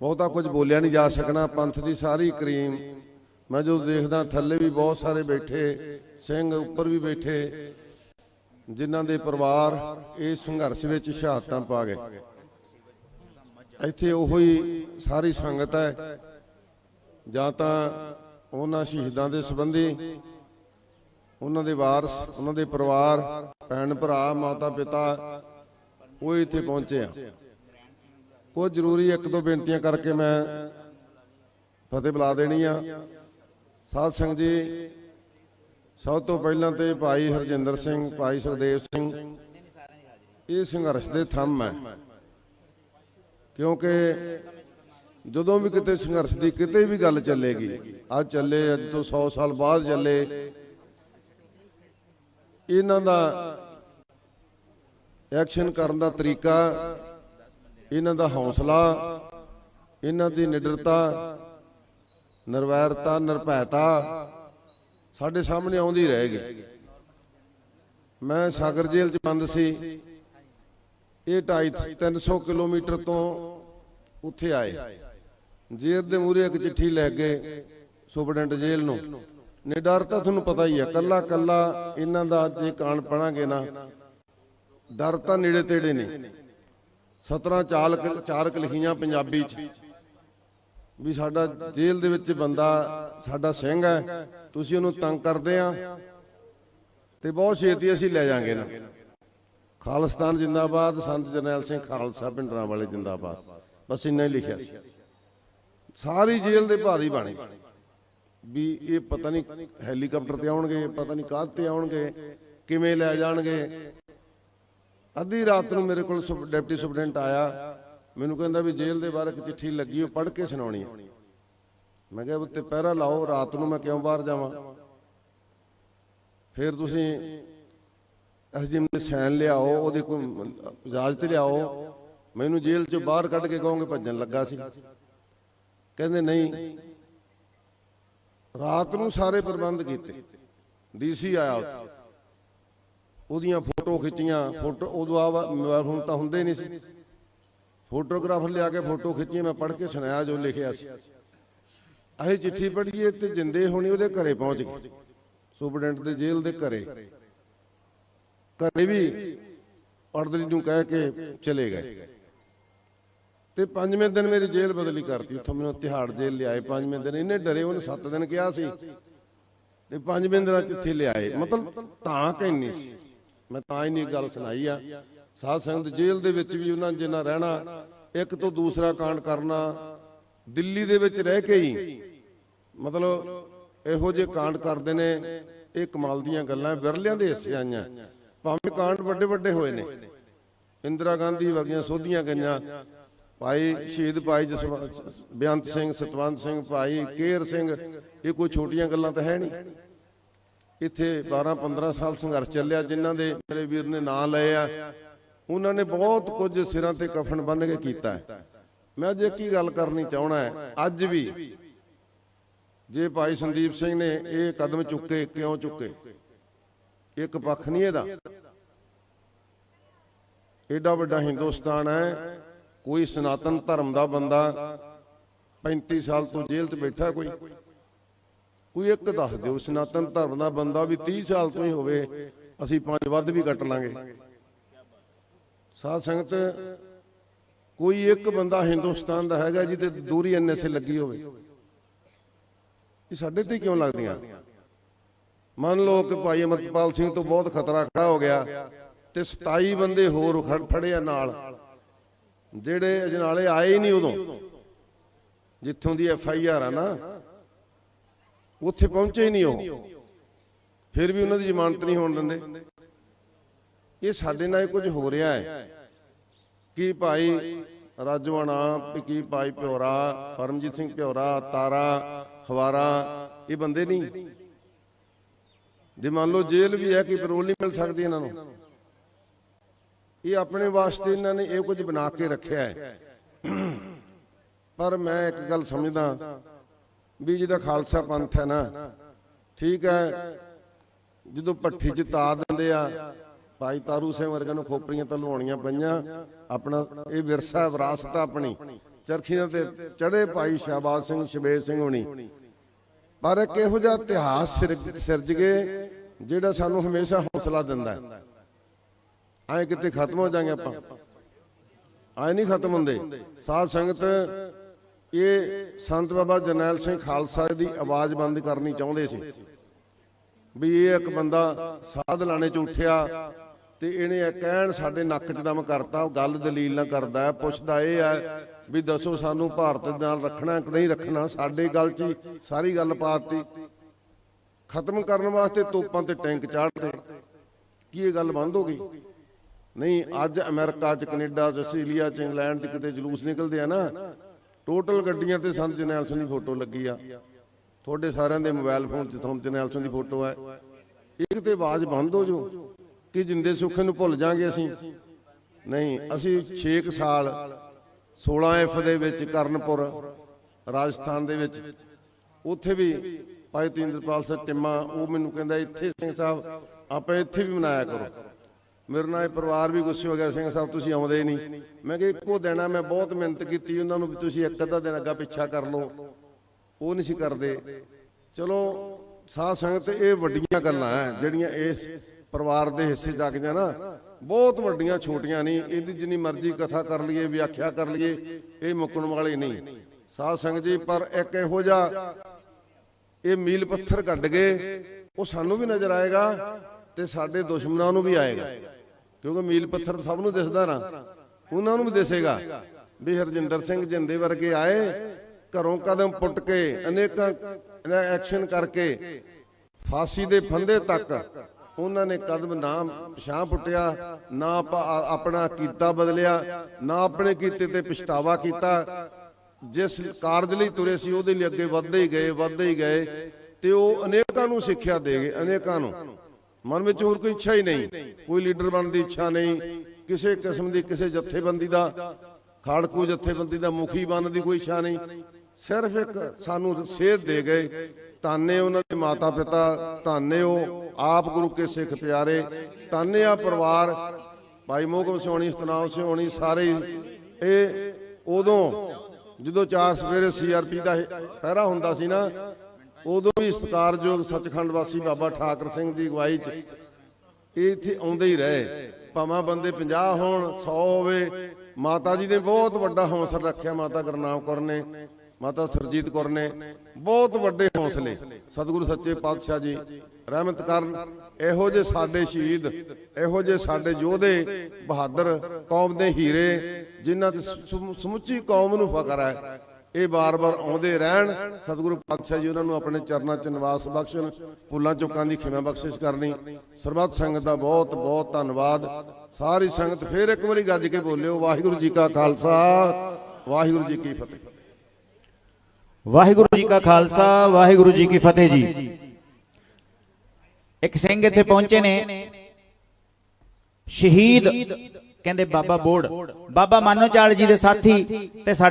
ਬਹੁਤਾ ਕੁਝ ਬੋਲਿਆ ਨਹੀਂ ਜਾ ਸਕਣਾ, ਪੰਥ ਦੀ ਸਾਰੀ ਕਰੀਮ। ਮੈਂ ਜਦੋਂ ਦੇਖਦਾ, ਥੱਲੇ ਵੀ ਬਹੁਤ ਸਾਰੇ ਬੈਠੇ, ਸਿੰਘ ਉੱਪਰ ਵੀ ਬੈਠੇ, ਜਿਨ੍ਹਾਂ ਦੇ ਪਰਿਵਾਰ ਇਸ ਸੰਘਰਸ਼ ਵਿੱਚ ਸ਼ਹਾਦਤਾਂ ਪਾ ਗਏ। ਇੱਥੇ ਉਹੋ ਹੀ ਸਾਰੀ ਸੰਗਤ ਹੈ। ਜਾਂ ਤਾਂ ਉਹਨਾਂ ਸ਼ਹੀਦਾਂ ਦੇ ਸੰਬੰਧੀ, ਉਹਨਾਂ ਦੇ ਵਾਰਸ, ਉਹਨਾਂ ਦੇ ਪਰਿਵਾਰ, ਭੈਣ ਭਰਾ ਮਾਤਾ ਪਿਤਾ ਉਹ ਇੱਥੇ ਪਹੁੰਚੇ ਆ। ਉਹ ਜ਼ਰੂਰੀ ਇੱਕ ਦੋ ਬੇਨਤੀਆਂ ਕਰਕੇ ਮੈਂ ਫਤਿਹ ਬੁਲਾ ਦੇਣੀ ਆ। ਸਾਧ ਸੰਗਤ ਜੀ, ਸਭ ਤੋਂ ਪਹਿਲਾਂ ਤੇ ਭਾਈ ਹਰਜਿੰਦਰ ਸਿੰਘ, ਭਾਈ ਸੁਖਦੇਵ ਸਿੰਘ, ਇਹ ਸੰਘਰਸ਼ ਦੇ ਥੰਮ ਹੈ। ਕਿਉਂਕਿ ਜਦੋਂ ਵੀ ਕਿਤੇ ਸੰਘਰਸ਼ ਦੀ ਕਿਤੇ ਵੀ ਗੱਲ ਚੱਲੇਗੀ ਅੱਜ ਚੱਲੇ, ਅੱਜ ਤੋਂ 100 ਸਾਲ ਬਾਅਦ ਚੱਲੇ, ਇਹਨਾਂ ਦਾ ਐਕਸ਼ਨ ਕਰਨ ਦਾ ਤਰੀਕਾ ਇਹਨਾਂ ਦਾ ਹੌਸਲਾ, ਇਹਨਾਂ ਦੀ ਨਿਡਰਤਾ, ਨਿਰਵੈਰਤਾ, ਨਿਰਭੈਤਾ ਸਾਡੇ ਸਾਹਮਣੇ ਆਉਂਦੀ ਰਹੇਗੀ ਮੈਂ ਸਾਗਰ ਜੇਲ੍ਹ 'ਚ ਬੰਦ ਸੀ। ਇਹ 250 300 ਕਿਲੋਮੀਟਰ ਤੋਂ ਉੱਥੇ ਆਏ। ਜੇਲ੍ਹ ਦੇ ਮੂਹਰੇ ਇੱਕ ਚਿੱਠੀ ਲੈ ਗਏ ਸੁਪਰਡੈਂਟ ਜੇਲ੍ਹ ਨੂੰ। ਨੇ ਡਰ ਤਾਂ ਤੁਹਾਨੂੰ ਪਤਾ ਹੀ ਹੈ, ਕੱਲਾ ਕੱਲਾ ਇਹਨਾਂ ਦਾ ਜੇ ਕਾਣ ਪੜਾਂਗੇ ਨਾ, ਡਰ ਤਾਂ ਨੇੜੇ ਤੇੜੇ ਨੇ। 17 ਚਾਲਕ ਚਾਰਕ ਲਿਖੀਆਂ ਪੰਜਾਬੀ ਚ। ਵੀ ਸਾਡਾ ਜੇਲ੍ਹ ਦੇ ਵਿੱਚ ਬੰਦਾ, ਸਾਡਾ ਸਿੰਘ ਹੈ, ਤੁਸੀਂ ਉਹਨੂੰ ਤੰਗ ਕਰਦੇ ਆ ਤੇ ਬਹੁਤ ਛੇਤੀ ਅਸੀਂ ਲੈ ਜਾਾਂਗੇ ਨਾ। ਖਾਲਿਸਤਾਨ ਜਿੰਦਾਬਾਦ, ਸੰਤ ਜਰਨੈਲ ਸਿੰਘ ਖਾਲਸਾ ਪਿੰਡਰਾਂ ਵਾਲੇ ਜਿੰਦਾਬਾਦ। ਬਸ ਇੰਨਾ ਹੀ ਲਿਖਿਆ ਸੀ। ਸਾਰੀ ਜੇਲ੍ਹ ਦੇ ਭਾਰੀ ਬਾਣੇ। ਵੀ ਇਹ ਪਤਾ ਨਹੀਂ ਹੈਲੀਕਾਪਟਰ ਤੇ ਆਉਣਗੇ, ਪਤਾ ਨਹੀਂ ਕਾਹ ਤੇ ਆਉਣਗੇ, ਕਿਵੇਂ ਲੈ ਜਾਣਗੇ। ਅੱਧੀ ਰਾਤ ਨੂੰ ਮੇਰੇ ਕੋਲ ਡਿਪਟੀ ਸੁਪਰਡੈਂਟ ਆਇਆ। ਮੈਨੂੰ ਕਹਿੰਦਾ ਵੀ ਜੇਲ੍ਹ ਦੇ ਬਾਹਰ ਇੱਕ ਚਿੱਠੀ ਲੱਗੀ, ਉਹ ਪੜ੍ਹ ਕੇ ਸੁਣਾਉਣੀ ਹੈ ਮੈਂ ਕਿਹਾ, ਉੱਤੇ ਪਹਿਰਾ ਲਾਓ, ਰਾਤ ਨੂੰ ਮੈਂ ਕਿਉਂ ਬਾਹਰ ਜਾਵਾਂ? ਫਿਰ ਤੁਸੀਂ ਐਸਡੀਐਮ ਦੇ ਸਾਈਨ ਲਿਆਓ, ਉਹਦੇ ਕੋਈ ਇਜਾਜ਼ਤ ਲਿਆਓ। ਮੈਨੂੰ ਜੇਲ੍ਹ ਚੋਂ ਬਾਹਰ ਕੱਢ ਕੇ ਕਹੋਗੇ, ਭੱਜਣ ਲੱਗਾ ਸੀ। ਕਹਿੰਦੇ, ਨਹੀਂ। ਰਾਤ ਨੂੰ ਸਾਰੇ ਪ੍ਰਬੰਧ ਕੀਤੇ। ਡੀਸੀ ਆਇਆ ਉੱਥੇ। ਉਹਦੀਆਂ ਫੋਟੋ ਖਿੱਚੀਆਂ, ਫੋਟੋ ਉਦੋਂ ਆ ਮੋਬਾਈਲ ਫੋਨ ਤਾਂ ਹੁੰਦੇ ਨਹੀਂ ਸੀ। ਫੋਟੋਗ੍ਰਾਫਰ ਲਿਆ ਕੇ ਫੋਟੋ ਖਿੱਚੀ ਮੈਂ ਪੜ੍ਹ ਕੇ ਸੁਣਾਇਆ ਜੋ ਲਿਖਿਆ ਸੀ। ਅਸੀਂ ਚਿੱਠੀ ਪੜ੍ਹੀਏ ਤੇ ਜਿੰਦੇ ਹੋਣੀ ਉਹਦੇ ਘਰੇ ਪਹੁੰਚ ਗਏ। ਸੁਪਰਡੈਂਟ ਦੇ ਜੇਲ੍ਹ ਦੇ ਘਰੇ। ਘਰੇ ਵੀ ਪੜਦਲੀ ਨੂੰ ਕਹਿ ਕੇ ਚਲੇ ਗਏ। ਤੇ ਪੰਜਵੇਂ ਦਿਨ ਮੇਰੀ ਜੇਲ੍ਹ ਬਦਲੀ ਕਰਤੀ। ਉੱਥੋਂ ਮੈਨੂੰ ਤਿਹਾੜ ਜੇਲ੍ਹ ਲਿਆਏ। ਪੰਜਵੇਂ ਦਿਨ ਇਹਨੇ ਡਰੇ, ਉਹਨੇ 7 ਦਿਨ ਕਿਹਾ ਸੀ। ਤੇ ਪੰਜਵੇਂ ਦਿਨਾਂ ਚ ਇੱਥੇ ਲਿਆਏ। ਮਤਲਬ ਤਾਂ ਕਹਿਨੀ ਸੀ। ਮੈਂ ਤਾਂ ਹੀ ਨਹੀਂ ਗੱਲ ਸੁਣਾਈ ਆ। ਸਾਧ ਸੰਗਤ ਜੇਲ੍ਹ ਦੇ ਵਿੱਚ ਵੀ ਉਹਨਾਂ ਜਿੰਨਾ ਰਹਿਣਾ, ਇੱਕ ਤੋਂ ਦੂਸਰਾ ਕਾਂਡ ਕਰਨਾ, ਦਿੱਲੀ ਦੇ ਵਿੱਚ ਰਹਿ ਕੇ ਹੀ ਮਤਲਬ ਇਹੋ ਜਿਹੇ ਕਾਂਡ ਕਰਦੇ ਨੇ, ਇਹ ਕਮਾਲ ਦੀਆਂ ਗੱਲਾਂ, ਵਿਰਲਿਆਂ ਦੇ ਹਿੱਸੇ ਆਈਆਂ। ਭਾਵੇਂ ਕਾਂਡ ਵੱਡੇ ਵੱਡੇ ਹੋਏ ਨੇ, ਇੰਦਰਾ ਗਾਂਧੀ ਵਰਗੀਆਂ ਸੋਧੀਆਂ ਗਈਆਂ। ਭਾਈ ਸ਼ਹੀਦ ਭਾਈ ਜਸਵੰਤ ਬੇਅੰਤ ਸਿੰਘ, ਸਤਵੰਤ ਸਿੰਘ, ਭਾਈ ਕੇਰ ਸਿੰਘ, ਇਹ ਕੋਈ ਛੋਟੀਆਂ ਗੱਲਾਂ ਤਾਂ ਹੈ ਨਹੀਂ। ਇੱਥੇ 12 15 ਸਾਲ ਸੰਘਰਸ਼ ਚੱਲਿਆ, ਜਿਨ੍ਹਾਂ ਦੇ ਮੇਰੇ ਵੀਰ ਨੇ ਨਾਂ ਲਏ ਆ। ਉਹਨਾਂ ਨੇ ਬਹੁਤ ਕੁਝ ਸਿਰਾਂ ਤੇ ਕਫਨ ਬੰਨ੍ਹ ਕੇ ਕੀਤਾ ਹੈ। ਮੈਂ ਅੱਜ ਇੱਕ ਗੱਲ ਕਰਨੀ ਚਾਹਣਾ ਹੈ, ਅੱਜ ਵੀ ਜੇ ਭਾਈ ਸੰਦੀਪ ਸਿੰਘ ਨੇ ਇਹ ਕਦਮ ਚੁੱਕੇ, ਕਿਉਂ ਚੁੱਕੇ? ਇੱਕ ਪੱਖ ਨਹੀਂ ਇਹਦਾ। ਏਡਾ ਵੱਡਾ ਹਿੰਦੁਸਤਾਨ ਹੈ, ਕੋਈ ਸਨਾਤਨ ਧਰਮ ਦਾ ਬੰਦਾ 35 ਸਾਲ ਤੋਂ ਜੇਲ੍ਹ 'ਚ ਬੈਠਾ ਕੋਈ। ਕੋਈ ਇੱਕ ਦੱਸ ਦਿਓ, ਸਨਾਤਨ ਧਰਮ ਦਾ ਬੰਦਾ ਵੀ 30 ਸਾਲ ਤੋਂ ਹੀ ਹੋਵੇ, ਅਸੀਂ ਪੰਜ ਵੱਧ ਵੀ ਕੱਟ ਲਾਂਗੇ। ਸਾਧ ਸੰਗਤ, ਕੋਈ ਇੱਕ ਬੰਦਾ ਹਿੰਦੁਸਤਾਨ ਦਾ ਹੈਗਾ ਜਿਹਦੇ ਦੂਰੀ ਐਨਐਸਏ ਲੱਗੀ ਹੋਵੇ। ਇਹ ਸਾਡੇ ਤੇ ਕਿਉਂ ਲੱਗਦੀਆਂ? ਮੰਨ ਲਓ ਕਿ ਭਾਈ ਅਮਰਪਾਲ ਸਿੰਘ ਤੋਂ ਬਹੁਤ ਖਤਰਾ ਖੜਾ ਹੋ ਗਿਆ ਤੇ 27 ਬੰਦੇ ਹੋਰ ਖੜ ਫੜਿਆ ਨਾਲ। ਜਿਹੜੇ ਅਜਨਾਲੇ ਆਏ ਹੀ ਨਹੀਂ ਉਦੋਂ। ਜਿੱਥੋਂ ਦੀ ਐਫ ਆਈ ਆਰ ਆ ਨਾ ਉੱਥੇ ਪਹੁੰਚੇ ਹੀ ਨਹੀਂ ਉਹ। ਫਿਰ ਵੀ ਉਹਨਾਂ ਦੀ ਜ਼ਮਾਨਤ ਨਹੀਂ ਹੋਣ ਦਿੰਦੇ। ਇਹ ਸਾਡੇ ਨਾਲ ਇਹ ਕੁਝ ਹੋ ਰਿਹਾ ਹੈ। ਕੀ ਭਾਈ ਰਾਜਵਾਨਾ ਕੀ ਭਾਈ ਪਿਓਰਾ ਪਰਮਜੀਤ ਸਿੰਘ ਪਿਓਰਾ ਤਾਰਾ ਹਵਾਰਾ ਇਹ ਬੰਦੇ ਨਹੀਂ। ਜੇ ਮੰਨ ਲਓ ਜੇਲ੍ਹ ਵੀ ਹੈ, ਕਿ ਪੈਰੋਲ ਨਹੀਂ ਮਿਲ ਸਕਦੀ ਇਹਨਾਂ ਨੂੰ। ਇਹ ਆਪਣੇ ਵਾਸਤੇ ਇਹਨਾਂ ਨੇ ਇਹ ਕੁਝ ਬਣਾ ਕੇ ਰੱਖਿਆ ਹੈ। ਪਰ ਮੈਂ ਇੱਕ ਗੱਲ ਸਮਝਦਾ ਵੀ ਜਿਹਦਾ ਖਾਲਸਾ ਪੰਥ ਹੈ ਨਾ, ਠੀਕ ਹੈ, ਜਦੋਂ ਪੱਠੀ 'ਚ ਤਾ ਦਿੰਦੇ ਆ, ਭਾਈ ਤਾਰੂ ਸਿੰਘ ਵਰਗਾ ਨੂੰ ਖੋਪਰੀਆਂ ਤਾਂ ਲਵਾਉਣੀਆਂ ਪਈਆਂ, ਆਪਣਾ ਇਹ ਵਿਰਸਾ ਵਿਰਾਸਤ ਆਪਣੀ, ਚਰਖੀਆਂ ਤੇ ਚੜੇ ਭਾਈ ਸ਼ਾਬਾਜ਼ ਸਿੰਘ ਸ਼ਬੇ ਸਿੰਘ ਹੋਣੀ। ਪਰ ਇੱਕ ਇਹੋ ਜਿਹਾ ਇਤਿਹਾਸ ਸਿਰਜ- ਸਿਰਜ ਗਏ ਜਿਹੜਾ ਸਾਨੂੰ ਹਮੇਸ਼ਾ ਹੌਸਲਾ ਦਿੰਦਾ ਹੈ? ਐ ਕਿਤੇ ਖਤਮ ਹੋ ਜਾਾਂਗੇ ਆਪਾਂ। ਐ ਨਹੀਂ ਖਤਮ ਹੁੰਦੇ। ਸਾਧ ਸੰਗਤ ਇਹ ਸੰਤ ਬਾਬਾ ਜਰਨੈਲ ਸਿੰਘ ਖਾਲਸਾ ਦੀ ਆਵਾਜ਼ ਬੰਦ ਕਰਨੀ ਚਾਹੁੰਦੇ ਸੀ। ਵੀ ਇਹ ਇੱਕ ਬੰਦਾ ਸਾਧ ਲਾਣੇ ਚ ਉੱਠਿਆ ਤੇ ਇਹਨੇ ਇਹ ਕਹਿਣ ਸਾਡੇ ਨੱਕ 'ਚ ਦਮ ਕਰਤਾ, ਉਹ ਗੱਲ ਦਲੀਲ ਨਾ ਕਰਦਾ ਪੁੱਛਦਾ ਇਹ ਹੈ ਵੀ ਦੱਸੋ ਸਾਨੂੰ ਭਾਰਤ ਨਾਲ ਰੱਖਣਾ ਕਿ ਨਹੀਂ ਰੱਖਣਾ, ਸਾਡੇ ਗੱਲ 'ਚ ਸਾਰੀ ਗੱਲ ਪਾਤੀ ਖਤਮ ਕਰਨ ਵਾਸਤੇ ਤੋਪਾਂ ਤੇ ਟੈਂਕ ਚਾੜਦੇ ਕੀ ਇਹ ਗੱਲ ਬੰਦ ਹੋ ਗਈ? ਨਹੀਂ, ਅੱਜ ਅਮਰੀਕਾ 'ਚ, ਕੈਨੇਡਾ 'ਚ, ਆਸਟ੍ਰੇਲੀਆ 'ਚ, ਇੰਗਲੈਂਡ 'ਚ ਕਿਤੇ ਜਲੂਸ ਨਿਕਲਦੇ ਆ ਨਾ। ਟੋਟਲ ਗੱਡੀਆਂ ਤੇ ਸੰਤ ਜਰਨੈਲ ਸਿੰਘ ਦੀ ਫੋਟੋ ਲੱਗੀ ਆ। ਤੁਹਾਡੇ ਸਾਰਿਆਂ ਦੇ ਮੋਬਾਈਲ ਫੋਨ 'ਚ ਸੰਤ ਜਰਨੈਲ ਸਿੰਘ ਦੀ ਫੋਟੋ ਹੈ ਇੱਕ ਤੇ ਆਵਾਜ਼ ਬੰਦ ਹੋ ਜੋ ਕਿ ਜਿੰਦੇ ਸੁੱਖ ਨੂੰ ਭੁੱਲ ਜਾਾਂਗੇ ਅਸੀਂ। ਨਹੀਂ, ਅਸੀਂ 6 ਸਾਲ 16 ਐਫ ਦੇ ਵਿੱਚ ਕਰਨਪੁਰ, ਰਾਜਸਥਾਨ ਦੇ ਵਿੱਚ। ਉੱਥੇ ਵੀ ਭਾਈ ਤੇਂਦਰਪਾਲ ਸਿੰਘ ਟਿੰਮਾ, ਉਹ ਮੈਨੂੰ ਕਹਿੰਦਾ, ਇੱਥੇ ਸਿੰਘ ਸਾਹਿਬ, ਆਪਾਂ ਇੱਥੇ ਵੀ ਮਨਾਇਆ ਕਰੋ। ਮੇਰੇ ਨਾਲ ਇਹ ਪਰਿਵਾਰ ਵੀ ਗੁੱਸੇ ਹੋ ਗਿਆ, ਸਿੰਘ ਸਾਹਿਬ, ਤੁਸੀਂ ਆਉਂਦੇ ਨਹੀਂ। ਮੈਂ ਕਿਹਾ, ਇੱਕੋ ਦਿਨ ਮੈਂ ਬਹੁਤ ਮਿਹਨਤ ਕੀਤੀ, ਉਹਨਾਂ ਨੂੰ ਵੀ ਤੁਸੀਂ ਇੱਕ ਅੱਧਾ ਦਿਨ ਅੱਗਾ ਪਿੱਛਾ ਕਰ ਲਓ। ਉਹ ਨਹੀਂ ਸੀ ਕਰਦੇ। ਚਲੋ, ਸਾਧ ਸੰਗਤ ਇਹ ਵੱਡੀਆਂ ਗੱਲਾਂ ਹੈ ਜਿਹੜੀਆਂ ਇਸ ਪਰਿਵਾਰ ਦੇ ਹਿੱਸੇ ਜਾਗਦੀਆਂ ਨਾ, ਬਹੁਤ ਵੱਡੀਆਂ, ਛੋਟੀਆਂ ਨਹੀਂ। ਇਹਦੀ ਜਿੰਨੀ ਮਰਜ਼ੀ ਕਥਾ ਕਰ ਲਈਏ, ਵਿਆਖਿਆ ਕਰ ਲਈਏ, ਇਹ ਮੁੱਕਣ ਵਾਲੇ ਨਹੀਂ। ਸਾਧ ਸੰਗਤ ਜੀ, ਪਰ ਇੱਕ ਇਹੋ ਜਿਹਾ, ਇਹ ਮੀਲ ਪੱਥਰ ਕੱਢ ਗਏ ਉਹ ਸਾਨੂੰ ਵੀ ਨਜ਼ਰ ਆਏਗਾ। ਤੇ ਸਾਡੇ ਦੁਸ਼ਮਣਾਂ ਨੂੰ ਵੀ ਆਏਗਾ। ਕਿਉਂਕਿ ਮੀਲ ਪੱਥਰ ਸਭ ਨੂੰ ਦਿਸਦਾ ਨਾ। ਉਹਨਾਂ ਨੂੰ ਵੀ ਦਿਸੇਗਾ ਵੀ ਹਰਜਿੰਦਰ ਸਿੰਘ ਜਿੰਦੇ ਵਰਗੇ ਆਏ, ਘਰੋਂ ਕਦਮ ਪੁੱਟ ਕੇ ਅਨੇਕਾਂ ਐਕਸ਼ਨ ਕਰਕੇ ਫਾਂਸੀ ਦੇ ਫੰਦੇ ਤੱਕ ਉਹਨਾਂ ਨੇ ਕਦਮ ਨਾ ਪਛਾਂ ਪੁੱਟਿਆ, ਨਾ ਆਪਾ- ਆਪਣਾ ਕੀਤਾ ਬਦਲਿਆ, ਨਾ ਆਪਣੇ ਕੀਤੇ ਤੇ ਪਛਤਾਵਾ ਕੀਤਾ। ਜਿਸ ਕਾਰਜ ਲਈ ਤੁਰੇ ਸੀ, ਉਹਦੇ ਲਈ ਅੱਗੇ ਵੱਧਦੇ ਹੀ ਗਏ, ਵੱਧਦੇ ਹੀ ਗਏ ਤੇ ਉਹ ਅਨੇਕਾਂ ਨੂੰ ਸਿੱਖਿਆ ਦੇ ਗਏ, ਅਨੇਕਾਂ ਨੂੰ। ਮਨ ਵਿੱਚ ਹੋਰ ਕੋਈ ਇੱਛਾ ਹੀ ਨਹੀਂ। ਕੋਈ ਲੀਡਰ ਬਣਨ ਦੀ ਇੱਛਾ ਨਹੀਂ। ਕਿਸੇ ਕਿਸਮ ਦੀ, ਕਿਸੇ ਜਥੇਬੰਦੀ ਦਾ, ਖਾੜਕੂ ਜਥੇਬੰਦੀ ਦਾ ਮੁਖੀ ਬਣਨ ਦੀ ਕੋਈ ਇੱਛਾ ਨਹੀਂ। ਸਿਰਫ ਇੱਕ ਸਾਨੂੰ ਸੇਧ ਦੇ ਗਏ ਤਾਨੇ ਉਹਨਾਂ ਦੇ ਮਾਤਾ ਪਿਤਾ ਤਾਨੇ ਉਹ ਆਪ ਗੁਰੂ ਕੇ ਸਿੱਖ ਪਿਆਰੇ ਤਾਨੇ ਆ ਪਰਿਵਾਰ। ਭਾਈ ਮੋਹਕਮ ਸਿਉਣੀ, ਸਤਨਾਮ ਸਿਉਣੀ ਸਾਰੇ ਇਹ ਉਦੋਂ ਜਦੋਂ ਚਾਰ ਸਵੇਰੇ ਸੀਆਰਪੀ ਦਾ ਪਹਿਰਾ ਹੁੰਦਾ ਸੀ ਨਾ ਉਦੋਂ ਵੀ ਸਤਿਕਾਰਯੋਗ ਸੱਚਖੰਡ ਵਾਸੀ ਬਾਬਾ ਠਾਕਰ ਸਿੰਘ ਦੀ ਅਗਵਾਈ 'ਚ ਇਹ ਇੱਥੇ ਆਉਂਦੇ ਹੀ ਰਹੇ। ਭਾਵੇਂ ਬੰਦੇ 50 ਹੋਣ 100 ਹੋਵੇ, ਮਾਤਾ ਜੀ ਨੇ ਬਹੁਤ ਵੱਡਾ ਹੌਸਲਾ ਰੱਖਿਆ, ਮਾਤਾ ਗੁਰਨਾਮ ਕੌਰ ਨੇ, ਮਾਤਾ ਸਰਜੀਤ ਕੌਰ ਨੇ। ਬਹੁਤ ਵੱਡੇ ਹੌਸਲੇ। ਸਤਿਗੁਰੂ ਸੱਚੇ ਪਾਤਸ਼ਾਹ ਜੀ, ਰਹਿਮਤ ਕਰਨ। ਇਹੋ ਜੇ ਸਾਡੇ ਸ਼ਹੀਦ, ਇਹੋ ਜੇ ਸਾਡੇ ਯੋਧੇ, ਬਹਾਦਰ ਕੌਮ ਦੇ ਹੀਰੇ, ਜਿਨ੍ਹਾਂ ਤੇ ਸਮੁੱਚੀ ਕੌਮ ਨੂੰ ਫਕਰ ਹੈ। ਇਹ ਬਾਰ-ਬਾਰ ਆਉਂਦੇ ਰਹਿਣ। ਸਤਿਗੁਰੂ ਪਾਤਸ਼ਾਹ ਜੀ ਉਹਨਾਂ ਨੂੰ ਆਪਣੇ ਚਰਨਾਂ 'ਚ ਨਿਵਾਸ ਬਖਸ਼ਣ ਭੁੱਲਾਂ ਚੁੱਕਾਂ ਦੀ ਖਿਮਾ ਬਖਸ਼ਿਸ਼ ਕਰਨੀ। ਸਰਬੱਤ ਸੰਗਤ ਦਾ ਬਹੁਤ ਬਹੁਤ ਧੰਨਵਾਦ। ਸਾਰੀ ਸੰਗਤ ਫੇਰ ਇੱਕ ਵਾਰੀ ਗੱਜ ਕੇ ਬੋਲਿਓ, ਵਾਹਿਗੁਰੂ ਜੀ ਕਾ ਖਾਲਸਾ, ਵਾਹਿਗੁਰੂ ਜੀ ਕੀ ਫਤਿਹ। ਵਾਹਿਗੁਰੂ ਜੀ ਕਾ ਖਾਲਸਾ, ਵਾਹਿਗੁਰੂ ਜੀ ਕੀ ਫਤਿਹ ਜੀ। ਇੱਕ ਸਿੰਘ ਇੱਥੇ ਪਹੁੰਚੇ ਨੇ। ਸ਼ਹੀਦ ਕਹਿੰਦੇ, ਬਾਬਾ ਬੋੜ। ਬਾਬਾ ਮਾਨੋ ਚਾਲ ਜੀ ਦੇ ਸਾਥੀ ਤੇ ਸਾਡੇ